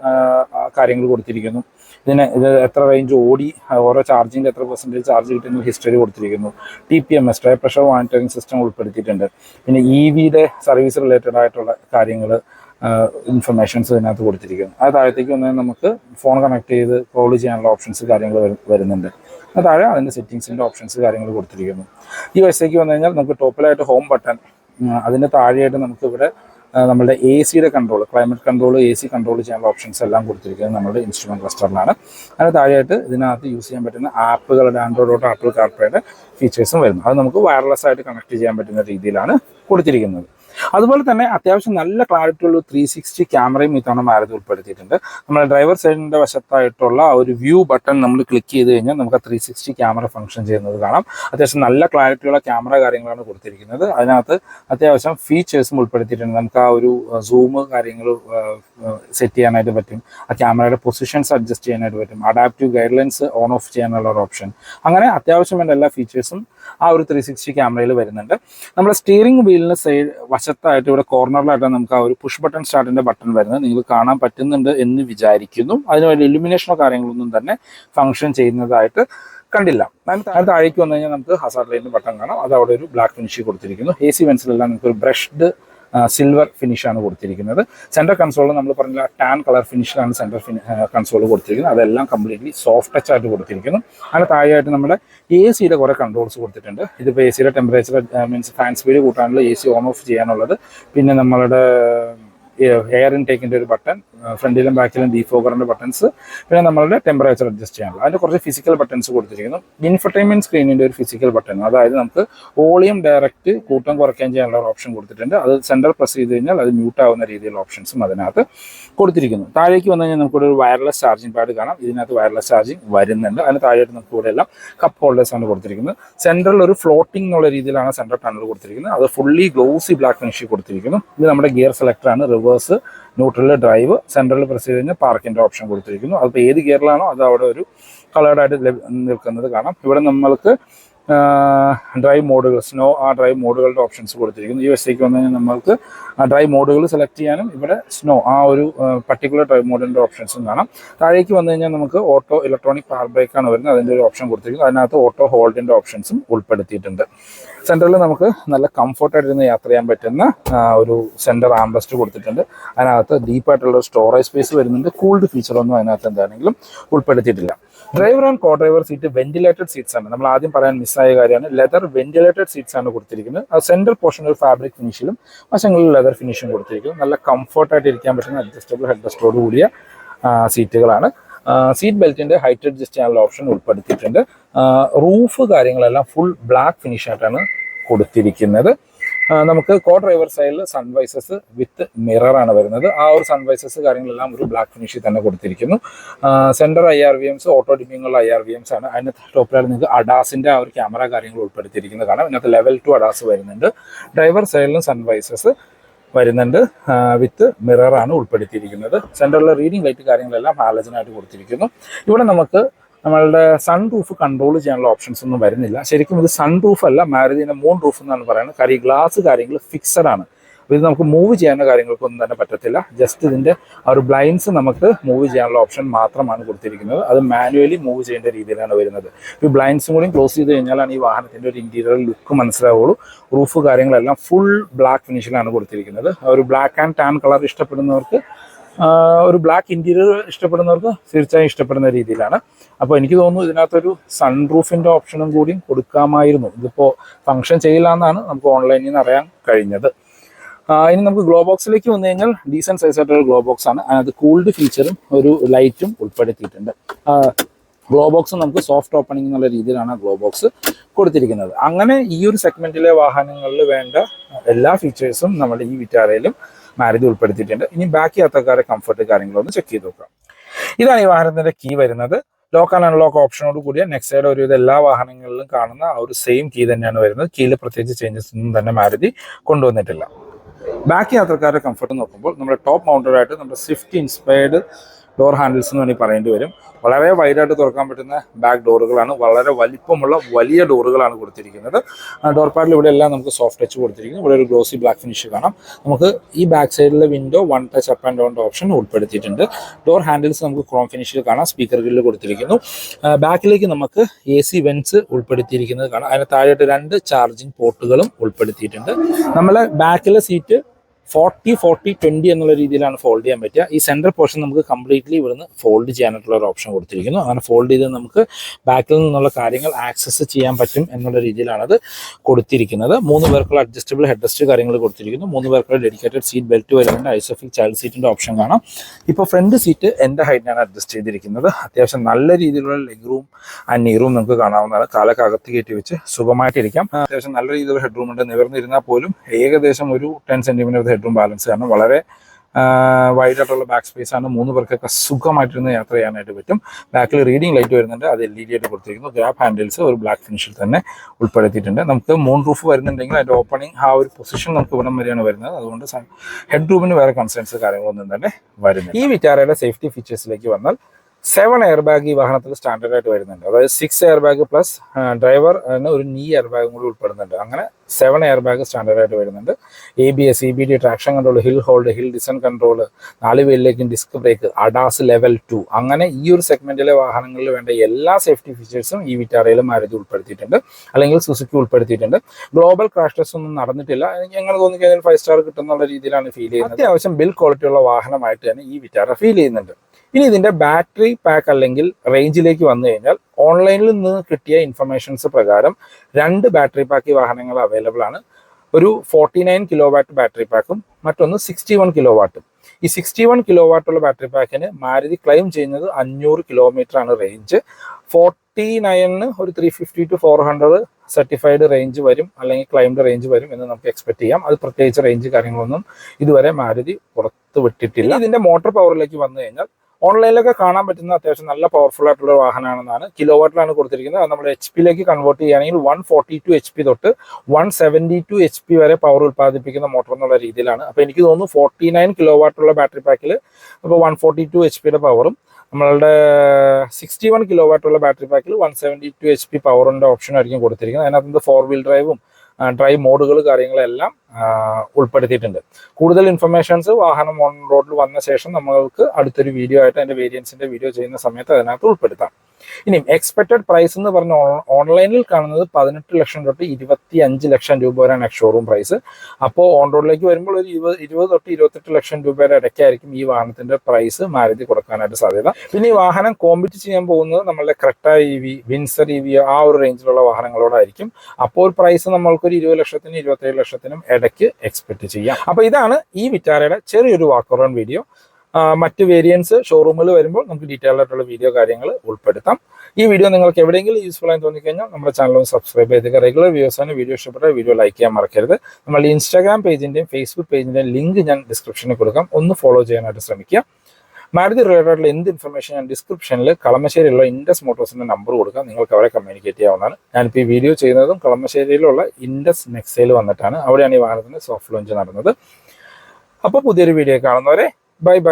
കാര്യങ്ങൾ കൊടുത്തിരിക്കുന്നു. ഇതിന് ഇത് എത്ര റേഞ്ച് ഓടി ഓരോ ചാർജിന്റെ എത്ര പെർസെന്റേജ് ചാർജ് കിട്ടുന്ന ഹിസ്റ്ററി കൊടുത്തിരിക്കുന്നു. T P M S tyre pressure monitoring system ഉൾപ്പെടുത്തിയിട്ടുണ്ട്. പിന്നെ ഇ വിയുടെ സർവീസ് റിലേറ്റഡ് ആയിട്ടുള്ള കാര്യങ്ങൾ ഇൻഫർമേഷൻസ് ഇതിനകത്ത് കൊടുത്തിരിക്കുന്നു. അത് താഴത്തേക്ക് വന്നാൽ നമുക്ക് ഫോൺ കണക്ട് ചെയ്ത് കോൾ ചെയ്യാനുള്ള ഓപ്ഷൻസ് കാര്യങ്ങൾ വരുന്നുണ്ട്. അത് താഴെ അതിന്റെ സെറ്റിങ്സിന്റെ ഓപ്ഷൻസ് കാര്യങ്ങൾ കൊടുത്തിരിക്കുന്നു. ഈ വശത്തേക്ക് വന്നു കഴിഞ്ഞാൽ നമുക്ക് ടോപ്പിലായിട്ട് ഹോം ബട്ടൺ അതിന്റെ താഴെയായിട്ട് നമുക്ക് ഇവിടെ നമ്മുടെ എ സിയുടെ control climate control A C control ചെയ്യാനുള്ള ഓപ്ഷൻസ് എല്ലാം കൊടുത്തിരിക്കുന്നത് നമ്മുടെ ഇൻസ്ട്രുമെന്റ് ക്ലസ്റ്ററിലാണ് അതിന് താഴെയായിട്ട് ഇതിനകത്ത് യൂസ് ചെയ്യാൻ പറ്റുന്ന ആപ്പുകളുടെ ആൻഡ്രോയിഡ് ഓട്ടോ ആപ്പിൾ കാർപ്ലേയുടെ ഫീച്ചേഴ്സും വരുന്നു. അത് നമുക്ക് വയർലെസ് ആയിട്ട് കണക്ട് ചെയ്യാൻ പറ്റുന്ന രീതിയിലാണ് കൊടുത്തിരിക്കുന്നത്. അതുപോലെ തന്നെ അത്യാവശ്യം നല്ല ക്ലാരിറ്റി ഉള്ള ത്രീ സിക്സ്റ്റി ക്യാമറയും ഇത്തവണ മാരുതി ഉൾപ്പെടുത്തിയിട്ടുണ്ട്. നമ്മുടെ ഡ്രൈവർ സൈഡിന്റെ വശത്തായിട്ടുള്ള ഒരു വ്യൂ ബട്ടൺ നമ്മൾ ക്ലിക്ക് ചെയ്ത് കഴിഞ്ഞാൽ നമുക്ക് ത്രീ സിക്സ്റ്റി ക്യാമറ ഫംഗ്ഷൻ ചെയ്യുന്നത് കാണാം. അത്യാവശ്യം നല്ല ക്ലാരിറ്റിയുള്ള ക്യാമറ കാര്യങ്ങളാണ് കൊടുത്തിരിക്കുന്നത്. അതിനകത്ത് അത്യാവശ്യം ഫീച്ചേഴ്സും ഉൾപ്പെടുത്തിയിട്ടുണ്ട്. നമുക്ക് ആ ഒരു സൂം കാര്യങ്ങൾ സെറ്റ് ചെയ്യാനായിട്ട് പറ്റും. ആ ക്യാമറയുടെ പൊസിഷൻസ് അഡ്ജസ്റ്റ് ചെയ്യാനായിട്ട് പറ്റും. Adaptive guide lines on off ചെയ്യാനുള്ള ഒരു ഓപ്ഷൻ അങ്ങനെ അത്യാവശ്യം വേണ്ട എല്ലാ ഫീച്ചേഴ്സും ആ ഒരു ത്രീ സിക്സ്റ്റി ക്യാമറയിൽ വരുന്നുണ്ട്. നമ്മുടെ സ്റ്റിയറിംഗ് വീലിന് സൈഡ് വശത്തായിട്ട് ഇവിടെ കോർണറിലായിട്ടാണ് നമുക്ക് ആ ഒരു പുഷ് ബട്ടൺ സ്റ്റാർട്ടിന്റെ ബട്ടൺ വരുന്നത്. നിങ്ങൾ കാണാൻ പറ്റുന്നുണ്ട് എന്ന് വിചാരിക്കുന്നു. അതിന് വേണ്ടി ഇലുമിനേഷനോ കാര്യങ്ങളൊന്നും തന്നെ ഫംഗ്ഷൻ ചെയ്യുന്നതായിട്ട് കണ്ടില്ല. അതിന് താഴെ താഴേക്ക് വന്നു കഴിഞ്ഞാൽ നമുക്ക് ഹസാർഡ് ലൈന്റെ ബട്ടൺ കാണാം. അത് അവിടെ ഒരു ബ്ലാക്ക് ഫിനിഷ് കൊടുത്തിരിക്കുന്നു. എ സി വെൻസിലെല്ലാം നമുക്ക് ഒരു ബ്രഷ്ഡ് സിൽവർ ഫിനിഷാണ് കൊടുത്തിരിക്കുന്നത്. സെന്റർ കൺസോൾ നമ്മൾ പറഞ്ഞ ടാൻ കളർ ഫിനിഷിലാണ് സെന്റർ കൺസോൾ കൊടുത്തിരിക്കുന്നത്. അതെല്ലാം കംപ്ലീറ്റ്ലി സോഫ്റ്റ് ടച്ച് ആയിട്ട് കൊടുത്തിരിക്കുന്നു. അതിന് താഴെയായിട്ട് നമ്മുടെ എ സിയുടെ കുറേ കൺട്രോൾസ് കൊടുത്തിട്ടുണ്ട്. ഇതിപ്പോൾ എ സിയുടെ ടെമ്പറേച്ചർ മീൻസ് ഫാൻ സ്പീഡ് കൂട്ടാനുള്ള എ സി ഓൺ ഓഫ് ചെയ്യാനുള്ളത്. പിന്നെ നമ്മളുടെ എയർ ഇൻടേക്കിന്റെ ഒരു ബട്ടൺ ഫ്രണ്ടിലും ബാക്കിലും ഡീഫോഗറിന്റെ ബട്ടൺസ് പിന്നെ നമ്മളുടെ ടെമ്പറേച്ചർ അഡ്ജസ്റ്റ് ചെയ്യാനുള്ള. അതിന്റെ കുറച്ച് ഫിസിക്കൽ ബട്ടൺസ് കൊടുത്തിരിക്കുന്നു. ഇൻഫർടൈൻമെന്റ് സ്ക്രീനിന്റെ ഒരു ഫിസിക്കൽ ബട്ടൺ അതായത് നമുക്ക് വോളിയം ഡയറക്റ്റ് കൂട്ടം കുറയ്ക്കാൻ ചെയ്യാനുള്ള ഒരു ഓപ്ഷൻ കൊടുത്തിട്ടുണ്ട്. അത് സെന്റർ പ്രസ് ചെയ്ത് കഴിഞ്ഞാൽ അത് മ്യൂട്ട് ആവുന്ന രീതിയിലുള്ള ഓപ്ഷൻസും അതിനകത്ത് കൊടുത്തിരിക്കുന്നു. താഴേക്ക് വന്നു കഴിഞ്ഞാൽ നമുക്കിവിടെ ഒരു വയർലെസ് ചാർജിങ് പാഡ് കാണാം. ഇതിനകത്ത് വയർലെസ് ചാർജിങ് വരുന്നുണ്ട്. അതിന് താഴെയായിട്ട് നമുക്ക് ഇവിടെ എല്ലാം കപ്പ് ഹോൾഡേഴ്സ് ആണ് കൊടുത്തിരിക്കുന്നത്. സെന്ററിൽ ഒരു ഫ്ലോട്ടിംഗ് എന്നുള്ള രീതിയിലാണ് സെന്റർ പാനൽ കൊടുത്തിരിക്കുന്നത്. അത് ഫുള്ളി ഗ്ലോസി ബ്ലാക്ക് ഫിനിഷ് കൊടുത്തിരിക്കുന്നു. ഇത് നമ്മുടെ ഗിയർ സെലക്ടർ ആണ്. Reverse neutral drive central press ചെയ്ത് കഴിഞ്ഞാൽ പാർക്കിന്റെ ഓപ്ഷൻ കൊടുത്തിരിക്കുന്നു. അതിപ്പോൾ ഏത് ഗിയറിലാണോ അത് അവിടെ ഒരു കളേർഡായിട്ട് നിൽക്കുന്നത് കാണാം. ഇവിടെ നമ്മൾക്ക് ഡ്രൈവ് മോഡുകൾ സ്നോ ആ ഡ്രൈവ് മോഡുകളുടെ ഓപ്ഷൻസ് കൊടുത്തിരിക്കുന്നു. യു എസ് സിക്ക് വന്നു കഴിഞ്ഞാൽ നമ്മൾക്ക് ആ ഡ്രൈവ് മോഡുകൾ സെലക്ട് ചെയ്യാനും ഇവിടെ സ്നോ ആ ഒരു പർട്ടിക്കുലർ ഡ്രൈവ് മോഡിന്റെ ഓപ്ഷൻസും കാണാം. താഴേക്ക് വന്നു കഴിഞ്ഞാൽ നമുക്ക് ഓട്ടോ ഇലക്ട്രോണിക് പവർ ബ്രേക്കാണ് വരുന്നത്. അതിന്റെ ഒരു ഓപ്ഷൻ കൊടുത്തിരിക്കുന്നത് അതിനകത്ത് ഓട്ടോ ഹോൾഡിന്റെ ഓപ്ഷൻസും ഉൾപ്പെടുത്തിയിട്ടുണ്ട്. സെന്ററിൽ നമുക്ക് നല്ല കംഫർട്ടായിട്ട് ഇരുന്ന് യാത്ര ചെയ്യാൻ പറ്റുന്ന ഒരു സെന്റർ ആംബസ്റ്റ് കൊടുത്തിട്ടുണ്ട്. അതിനകത്ത് ഡീപ്പായിട്ടുള്ള സ്റ്റോറേജ് സ്പേസ് വരുന്നുണ്ട്. കൂൾഡ് ഫീച്ചറൊന്നും അതിനകത്ത് എന്താണെങ്കിലും ഉൾപ്പെടുത്തിയിട്ടില്ല. Driver and co driver seat ventilated seats ആണ്. നമ്മൾ ആദ്യം പറയാൻ മിസ്സായ കാര്യമാണ്. ലെതർ വെന്റിലേറ്റഡ് സീറ്റ്സ് ആണ് കൊടുത്തിരിക്കുന്നത്. അത് സെൻട്രൽ പോർഷൻ ഒരു ഫാബ്രിക് ഫിനിഷിലും വശങ്ങളിൽ ലെതർ ഫിനിഷും കൊടുത്തിരിക്കുന്നു. നല്ല കംഫർട്ടായിട്ട് ഇരിക്കാൻ പറ്റുന്ന അഡ്ജസ്റ്റബിൾ ഹെഡ് റെസ്റ്റോട് കൂടിയ സീറ്റുകളാണ് സീറ്റ് ബെൽറ്റിന്റെ ഹൈറ്റ് അഡ്ജസ്റ്റ് ചെയ്യാനുള്ള ഓപ്ഷൻ ഉൾപ്പെടുത്തിയിട്ടുണ്ട്. റൂഫ് കാര്യങ്ങളെല്ലാം ഫുൾ ബ്ലാക്ക് ഫിനിഷ് ആയിട്ടാണ് കൊടുത്തിരിക്കുന്നത്. നമുക്ക് കോ ഡ്രൈവർ സൈഡിൽ സൺവൈസസ് വിത്ത് മിറർ ആണ് വരുന്നത്. ആ ഒരു സൺവൈസസ് കാര്യങ്ങളെല്ലാം ഒരു ബ്ലാക്ക് ഫിനിഷിൽ തന്നെ കൊടുത്തിരിക്കുന്നു. Centre I R V Ms auto ഡിമ്മിങ്ങുള്ള I R V Ms ആണ്. അതിന് ടോപ്പിലാണ് നിങ്ങൾക്ക് അഡാസിന്റെ ആ ഒരു ക്യാമറ കാര്യങ്ങൾ ഉൾപ്പെടുത്തിയിരിക്കുന്നത് കാരണം ഇതിനകത്ത് ലെവൽ ടു അഡാസ് വരുന്നുണ്ട്. ഡ്രൈവർ സൈഡിലും സൺവൈസസ് വരുന്നുണ്ട്. വിത്ത് മിറർ ആണ് ഉൾപ്പെടുത്തിയിരിക്കുന്നത്. സെന്ററിലെ റീഡിംഗ് ലൈറ്റ് കാര്യങ്ങളെല്ലാം ഹാലജനായിട്ട് കൊടുത്തിരിക്കുന്നു. ഇവിടെ നമുക്ക് നമ്മളുടെ സൺ റൂഫ് കൺട്രോൾ ചെയ്യാനുള്ള ഓപ്ഷൻസ് ഒന്നും വരുന്നില്ല. ശരിക്കും ഇത് സൺ റൂഫ് അല്ല മാരുതിന്റെ മൂൺ റൂഫ് എന്നാണ് പറയുന്നത്. കാര്യം ഗ്ലാസ് കാര്യങ്ങൾ ഫിക്സഡ് ആണ്. അപ്പോൾ ഇത് നമുക്ക് മൂവ് ചെയ്യാനുള്ള കാര്യങ്ങൾക്കൊന്നും തന്നെ പറ്റത്തില്ല. ജസ്റ്റ് ഇതിന്റെ ആ ഒരു ബ്ലൈൻഡ്സ് നമുക്ക് മൂവ് ചെയ്യാനുള്ള ഓപ്ഷൻ മാത്രമാണ് കൊടുത്തിരിക്കുന്നത്. അത് മാനുവലി മൂവ് ചെയ്യേണ്ട രീതിയിലാണ് വരുന്നത്. ഈ ബ്ലൈൻഡ്സും കൂടി ക്ലോസ് ചെയ്ത് കഴിഞ്ഞാലാണ് ഈ വാഹനത്തിന്റെ ഒരു ഇന്റീരിയർ ലുക്ക് മനസ്സിലാവുള്ളൂ. റൂഫ് കാര്യങ്ങളെല്ലാം ഫുൾ ബ്ലാക്ക് ഫിനിഷിലാണ് കൊടുത്തിരിക്കുന്നത്. ഒരു ബ്ലാക്ക് ആൻഡ് ടാൻ കളർ ഇഷ്ടപ്പെടുന്നവർക്ക് ഒരു ബ്ലാക്ക് ഇന്റീരിയർ ഇഷ്ടപ്പെടുന്നവർക്ക് തീർച്ചയായും ഇഷ്ടപ്പെടുന്ന രീതിയിലാണ്. അപ്പോൾ എനിക്ക് തോന്നുന്നു ഇതിനകത്തൊരു സൺ സൺറൂഫിന്റെ ഓപ്ഷനും കൂടിയും കൊടുക്കാമായിരുന്നു. ഇതിപ്പോൾ ഫങ്ഷൻ ചെയ്യില്ല എന്നാണ് നമുക്ക് ഓൺലൈനിൽ നിന്ന് അറിയാൻ കഴിഞ്ഞത്. ഇനി നമുക്ക് ഗ്ലോ ബോക്സിലേക്ക് വന്നു കഴിഞ്ഞാൽ ഡീസന്റ് സൈസ് ആയിട്ടുള്ള ഗ്ലോ ബോക്സ് ആണ്. അതിനകത്ത് കൂൾഡ് ഫീച്ചറും ഒരു ലൈറ്റും ഉൾപ്പെടുത്തിയിട്ടുണ്ട്. ഗ്ലോ ബോക്സ് നമുക്ക് സോഫ്റ്റ് ഓപ്പണിംഗ് എന്നുള്ള രീതിയിലാണ് ഗ്ലോ ബോക്സ് കൊടുത്തിരിക്കുന്നത്. അങ്ങനെ ഈ ഒരു സെഗ്മെന്റിലെ വാഹനങ്ങളിൽ വേണ്ട എല്ലാ ഫീച്ചേഴ്സും നമ്മൾ ഈ വിറ്റാരയിലും മാരുതി ഉൾപ്പെടുത്തിയിട്ടുണ്ട്. ഇനി ബാക്കി യാത്രക്കാരെ കംഫർട്ട് കാര്യങ്ങളൊന്ന് ചെക്ക് ചെയ്ത് നോക്കാം. ഇതാണ് ഈ വാഹനത്തിന്റെ കീ വരുന്നത്. ലോക്ക് ആൻഡ് അൺലോക്ക് ഓപ്ഷനോട് കൂടിയ നെക്സയുടെ ഒരുവിധ എല്ലാ വാഹനങ്ങളിലും കാണുന്ന ആ ഒരു സെയിം കീ തന്നെയാണ് വരുന്നത്. കീയിൽ പ്രത്യേകിച്ച് ചേഞ്ചസ് ഒന്നും തന്നെ മാരുതി കൊണ്ടുവന്നിട്ടില്ല. ബാക്കി യാത്രക്കാരുടെ കംഫർട്ട് നോക്കുമ്പോൾ നമ്മുടെ ടോപ്പ് മൗണ്ടഡ് ആയിട്ട് നമ്മുടെ സ്വിഫ്റ്റ് ഇൻസ്പയർഡ് ഡോർ ഹാൻഡിൽസ് എന്ന് വേണമെങ്കിൽ പറയേണ്ടി വരും. വളരെ വൈഡായിട്ട് തുറക്കാൻ പറ്റുന്ന ബാക്ക് ഡോറുകളാണ് വളരെ വലിപ്പമുള്ള വലിയ ഡോറുകളാണ് കൊടുത്തിരിക്കുന്നത്. ഡോർ പാഡിൽ ഇവിടെ എല്ലാം നമുക്ക് സോഫ്റ്റ് ടച്ച് കൊടുത്തിരിക്കുന്നു. ഇവിടെ ഒരു ഗ്ലോസി ബ്ലാക്ക് ഫിനിഷ് കാണാം. നമുക്ക് ഈ ബാക്ക് സൈഡിലെ window one touch up and down option ഉൾപ്പെടുത്തിയിട്ടുണ്ട്. ഡോർ ഹാൻഡിൽസ് നമുക്ക് ക്രോം ഫിനിഷിൽ കാണാം. സ്പീക്കർ ഗ്രില്ല് കൊടുത്തിരിക്കുന്നു. ബാക്കിലേക്ക് നമുക്ക് എ സി വെൻസ് ഉൾപ്പെടുത്തിയിരിക്കുന്നത് കാണാം. അതിന് താഴെയായിട്ട് രണ്ട് ചാർജിങ് പോർട്ടുകളും ഉൾപ്പെടുത്തിയിട്ടുണ്ട്. നമ്മളെ ബാക്കിലെ സീറ്റ് ഫോർട്ടി ഫോർട്ടി ട്വന്റി എന്നുള്ള രീതിയിലാണ് ഫോൾഡ് ചെയ്യാൻ പറ്റുക. ഈ സെന്റർ പോർഷൻ നമുക്ക് കംപ്ലീറ്റ്ലി ഇവിടുന്ന് ഫോൾഡ് ചെയ്യാനായിട്ടുള്ള ഒരു ഓപ്ഷൻ കൊടുത്തിരിക്കുന്നു. അങ്ങനെ ഫോൾഡ് ചെയ്ത് നമുക്ക് ബാക്കിൽ നിന്നുള്ള കാര്യങ്ങൾ ആക്സസ് ചെയ്യാൻ പറ്റും എന്നുള്ള രീതിയിലാണ് അത് കൊടുത്തിരിക്കുന്നത്. മൂന്ന് പേർക്കുള്ള അഡ്ജസ്റ്റബിൾ ഹെഡ് റെസ്റ്റ് കാര്യങ്ങൾ കൊടുത്തിരിക്കുന്നു. മൂന്ന് പേർക്കുള്ള ഡെഡിക്കേറ്റഡ് സീറ്റ് ബെൽറ്റ് വരുന്നുണ്ട് ഐസോഫിക് ചൈൽഡ് സീറ്റിന്റെ ഓപ്ഷൻ കാണാം. ഇപ്പോൾ ഫ്രണ്ട് സീറ്റ് എന്റെ ഹൈറ്റിനാണ് അഡ്ജസ്റ്റ് ചെയ്തിരിക്കുന്നത്. അത്യാവശ്യം നല്ല രീതിയിലുള്ള leg room and knee room നമുക്ക് കാണാവുന്നതാണ്. കാലൊക്കെ അകത്ത് കയറ്റി വെച്ച് സുഖമായിട്ടിരിക്കാം അത്യാവശ്യം നല്ല രീതിയിലുള്ള ഹെഡ് റൂം ഉണ്ട്. നിവർന്നിരുന്നാൽ പോലും ഏകദേശം ഒരു ten centimetre head room balance കാരണം വളരെ വൈഡ് ആയിട്ടുള്ള ബാക്ക് സ്പേസ് ആണ്. മൂന്ന് പേർക്കൊക്കെ സുഖമായിട്ടിരുന്ന് യാത്ര ചെയ്യാനായിട്ട് പറ്റും. ബാക്കിൽ റീഡിംഗ് ലൈറ്റ് വരുന്നുണ്ട്. അത് എൽ ഇ ഡി ആയിട്ട് കൊടുത്തിരിക്കുന്നു. ഗ്രാബ് ഹാൻഡിൽസ് ഒരു ബ്ലാക്ക് ഫിനിഷിൽ തന്നെ ഉൾപ്പെടുത്തിയിട്ടുണ്ട്. നമുക്ക് മൂൺ റൂഫ് വരുന്നുണ്ടെങ്കിൽ അതിന്റെ ഓപ്പണിംഗ് ആ ഒരു പൊസിഷൻ നമുക്ക് ഇവിടം വരെയാണ് വരുന്നത്. അതുകൊണ്ട് ഹെഡ് റൂമിന് വേറെ കൺസേൺസ് കാര്യങ്ങളൊന്നും തന്നെ വരുന്നത് ഈ വിറ്റാരയുടെ സേഫ്റ്റി ഫീച്ചേഴ്സിലേക്ക് വന്നാൽ സെവൻ എയർ ബാഗ് ഈ വാഹനത്തിൽ സ്റ്റാൻഡേർഡ് ആയിട്ട് വരുന്നുണ്ട്. അതായത് six air bag plus driver ഒരു നീ എയർ ബാഗും കൂടി ഉൾപ്പെടുന്നുണ്ട്. അങ്ങനെ സെവൻ എയർ ബാഗ് സ്റ്റാൻഡേർഡ് ആയിട്ട് വരുന്നുണ്ട്. A B S E B D traction control hill hold hill descent control നാല് വീലിലേക്കും disc brake ADAS level two അങ്ങനെ ഈ ഒരു സെഗ്മെന്റിലെ വാഹനങ്ങളിൽ വേണ്ട എല്ലാ സേഫ്റ്റി ഫീച്ചേഴ്സും ഈ വിറ്റാറയിലും മാരുതി ഉൾപ്പെടുത്തിയിട്ടുണ്ട്. അല്ലെങ്കിൽ സുസുക്കി ഉൾപ്പെടുത്തിയിട്ടുണ്ട്. ഗ്ലോബൽ ക്രാഷ് ടെസ്റ്റ് ഒന്നും നടന്നിട്ടില്ല. ഞങ്ങൾ തോന്നി കഴിഞ്ഞാൽ ഫൈവ് സ്റ്റാർ കിട്ടുന്നുള്ള രീതിയിലാണ് ഫീൽ ചെയ്യുന്നത്. അത്യാവശ്യം ബിൽ ക്വാളിറ്റി ഉള്ള വാഹനമായിട്ട് തന്നെ ഈ വിറ്റാറ ഫീൽ ചെയ്യുന്നുണ്ട്. ഇനി ഇതിന്റെ ബാറ്ററി പാക്ക് അല്ലെങ്കിൽ റേഞ്ചിലേക്ക് വന്നു കഴിഞ്ഞാൽ ഓൺലൈനിൽ നിന്ന് കിട്ടിയ ഇൻഫർമേഷൻസ് പ്രകാരം രണ്ട് ബാറ്ററി പാക്ക് വാഹനങ്ങൾ അവൈലബിൾ ആണ്. ഒരു forty nine kilo watt battery പാക്കും മറ്റൊന്ന് സിക്സ്റ്റി വൺ കിലോ വാട്ടും ഈ സിക്സ്റ്റി വൺ കിലോ വാട്ടുള്ള ബാറ്ററി പാക്കിന് മാരുതി ക്ലെയിം ചെയ്യുന്നത് അഞ്ഞൂറ് കിലോമീറ്റർ ആണ് റേഞ്ച് ഫോർട്ടി നയനിന് ഒരു three fifty two four hundred certified range വരും അല്ലെങ്കിൽ ക്ലൈംഡ് റേഞ്ച് വരും എന്ന് നമുക്ക് എക്സ്പെക്ട് ചെയ്യാം. അത് പ്രത്യേകിച്ച് റേഞ്ച് കാര്യങ്ങളൊന്നും ഇതുവരെ മാരുതി പുറത്ത് വിട്ടിട്ടില്ല. ഇതിന്റെ മോട്ടോർ പവറിലേക്ക് വന്നു കഴിഞ്ഞാൽ ഓൺലൈനിലൊക്കെ കാണാൻ പറ്റുന്ന അത്യാവശ്യം നല്ല പവർഫുൾ ആയിട്ടുള്ള വാഹനമാണെന്നാണ്. കിലോ വാട്ടിലാണ് കൊടുത്തിരിക്കുന്നത്. അത് നമ്മൾ എച്ച് പിയിലേക്ക് കൺവേർട്ട് ചെയ്യുകയാണെങ്കിൽ one forty two H P തൊട്ട് one seventy two H P വരെ പവർ ഉൽപ്പാദിപ്പിക്കുന്ന മോട്ടോർ എന്നുള്ള രീതിയിലാണ്. അപ്പോൾ എനിക്ക് തോന്നുന്നു ഫോർട്ടി നയൻ കിലോ വാട്ടുള്ള ബാറ്ററി പാക്കിൽ അപ്പോൾ വൺ ഫോർട്ടി ടു എച്ച് പിയുടെ പവറും നമ്മളുടെ സിക്സ്റ്റി വൺ കിലോ വാട്ടുള്ള battery പാക്കിൽ one seventy two H P പവറിന്റെ ഓപ്ഷനായിരിക്കും കൊടുത്തിരിക്കുന്നത്. അതിനകത്ത് ഫോർ വീൽ ഡ്രൈവും ഡ്രൈവ് മോഡുകൾ കാര്യങ്ങളെല്ലാം ഉൾപ്പെടുത്തിയിട്ടുണ്ട്. കൂടുതൽ ഇൻഫർമേഷൻസ് വാഹനം ഓൺ റോഡിൽ വന്ന ശേഷം നമ്മൾക്ക് അടുത്തൊരു വീഡിയോ ആയിട്ട് അതിന്റെ വേരിയൻസിന്റെ വീഡിയോ ചെയ്യുന്ന സമയത്ത് അതിനകത്ത് ഉൾപ്പെടുത്താം. ഇനി എക്സ്പെക്റ്റഡ് പ്രൈസ് എന്ന് പറഞ്ഞ ഓൺലൈനിൽ കാണുന്നത് പതിനെട്ട് ലക്ഷം തൊട്ട് ഇരുപത്തി അഞ്ച് ലക്ഷം രൂപ വരെയാണ് ഷോറൂം പ്രൈസ് അപ്പോൾ ഓൺ റോഡിലേക്ക് വരുമ്പോൾ ഒരു ഇരുപത് ഇരുപത് തൊട്ട് ഇരുപത്തെട്ട് ലക്ഷം രൂപയുടെ ഇടയ്ക്കായിരിക്കും ഈ വാഹനത്തിന്റെ പ്രൈസ് മാരുതി കൊടുക്കാനായിട്ട് സാധ്യത. പിന്നെ ഈ വാഹനം കോമ്പറ്റ് ചെയ്യാൻ പോകുന്നത് നമ്മളുടെ Creta E V Windsor E V ആ ഒരു റേഞ്ചിലുള്ള വാഹനങ്ങളോടായിരിക്കും. അപ്പോൾ പ്രൈസ് നമ്മൾക്കൊരു ഇരുപത് ലക്ഷത്തിനും ഇരുപത്തേഴ് ലക്ഷത്തിനും ഇടയ്ക്ക് എക്സ്പെക്ട് ചെയ്യാം. അപ്പോൾ ഇതാണ് ഈ വിറ്റാരയുടെ ചെറിയൊരു വാക്ക് വീഡിയോ മറ്റ് വേരിയൻസ് ഷോറൂമിൽ വരുമ്പോൾ നമുക്ക് ഡീറ്റെയിൽ ആയിട്ടുള്ള വീഡിയോ കാര്യങ്ങൾ ഉൾപ്പെടുത്താം. ഈ വീഡിയോ നിങ്ങൾക്ക് എവിടെയെങ്കിലും യൂസ്ഫുൾ ആയി തോന്നിക്കഴിഞ്ഞാൽ നമ്മുടെ ചാനൽ ഒന്ന് സബ്സ്ക്രൈബ് ചെയ്തേക്കുക റെഗുലർ വ്യൂസാണ് വീഡിയോ ഇഷ്ടപ്പെട്ട വീഡിയോ ലൈക്ക് ചെയ്യാൻ മറക്കരുത്. നമ്മുടെ ഇൻസ്റ്റാഗ്രാം പേജിന്റെയും ഫേസ്ബുക്ക് പേജിന്റെയും ലിങ്ക് ഞാൻ ഡിസ്ക്രിപ്ഷനിൽ കൊടുക്കാം. ഒന്ന് ഫോളോ ചെയ്യാനായിട്ട് ശ്രമിക്കുക. മാരുതി റിലേറ്റഡ് ആയിട്ടുള്ള എന്ത് ഇൻഫർമേഷൻ ഞാൻ ഡിസ്ക്രിപ്ഷനിൽ കളമശ്ശേരിയിലുള്ള ഇൻഡസ് മോട്ടോഴ്സിന്റെ നമ്പർ കൊടുക്കാം. നിങ്ങൾക്ക് അവരെ കമ്മ്യൂണിക്കേറ്റ് ചെയ്യാവുന്നതാണ്. ഞാനിപ്പോൾ ഈ വീഡിയോ ചെയ്യുന്നതും കളമശ്ശേരിയിലുള്ള ഇൻഡസ് നെക്സയിൽ വന്നിട്ടാണ്. അവിടെയാണ് ഈ വാഹനത്തിന്റെ സോഫ്റ്റ് ലോഞ്ച് നടന്നത്. അപ്പോൾ പുതിയൊരു വീഡിയോ കാണുന്നവരെ ബൈ ബൈ